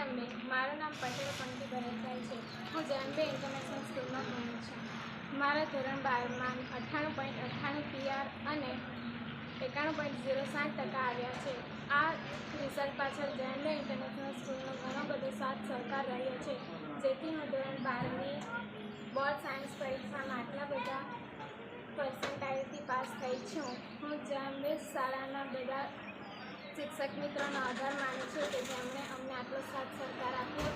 મારું નામ પટેલ પંકી ભરતભાઈ છે. હું જનબે ઇન્ટરનેશનલ સ્કૂલમાં ભણું છું. મારા ધોરણ બારમાં અઠ્ઠાણું પોઈન્ટ અઠ્ઠાણું પીઆર અને એકાણું પોઈન્ટ ઝીરો સાત ટકા આવ્યા છે. આ રિઝલ્ટ પાછળ જનબે ઇન્ટરનેશનલ સ્કૂલનો ઘણો બધો સાથ સહકાર રહ્યો છે. જેથી હું ધોરણ બારની બોર્ડ સાયન્સ પરીક્ષામાં આટલા બધા પર્સન્ટાઇલથી પાસ થઈ છું. હું જાંબે શાળાના બધા શિક્ષક મિત્રોનો આભાર માનું છું. સાથ સહકાર આપ્યો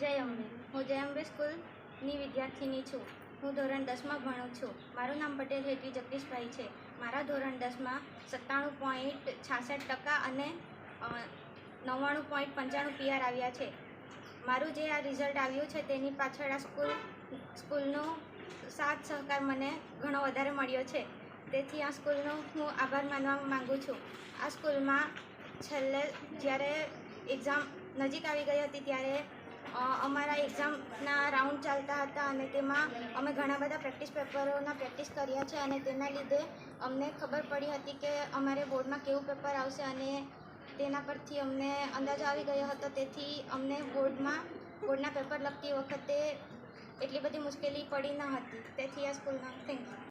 જય અંબે. હું જય અંબે સ્કૂલની વિદ્યાર્થીની છું. હું ધોરણ દસમાં ભણું છું. મારું નામ પટેલ હેતવી જગદીશભાઈ છે. મારા ધોરણ દસમાં સત્તાણું પોઈન્ટ છાસઠ ટકા અને નવ્વાણું પોઈન્ટ પંચાણું પીઆર આવ્યા છે. મારું જે આ રિઝલ્ટ આવ્યું છે તેની પાછળ આ સ્કૂલ, સ્કૂલનો સાથ સહકાર મને ઘણો વધારે મળ્યો છે. તેથી આ સ્કૂલનો હું આભાર માનવા માગું છું. આ સ્કૂલમાં છેલ્લે જ્યારે એક્ઝામ નજીક આવી ગઈ હતી ત્યારે અમારા એક્ઝામના રાઉન્ડ ચાલતા હતા અને તેમાં અમે ઘણા બધા પ્રેક્ટિસ પેપરોના પ્રેક્ટિસ કર્યા છે અને તેના લીધે અમને ખબર પડી હતી કે અમારે બોર્ડમાં કેવું પેપર આવશે અને તેના પરથી અમને અંદાજો આવી ગયો હતો. તેથી અમને બોર્ડમાં બોર્ડના પેપર લખતી વખતે એટલી બધી મુશ્કેલી પડી ન હતી. તેથી આ સ્કૂલમાં થેન્ક યુ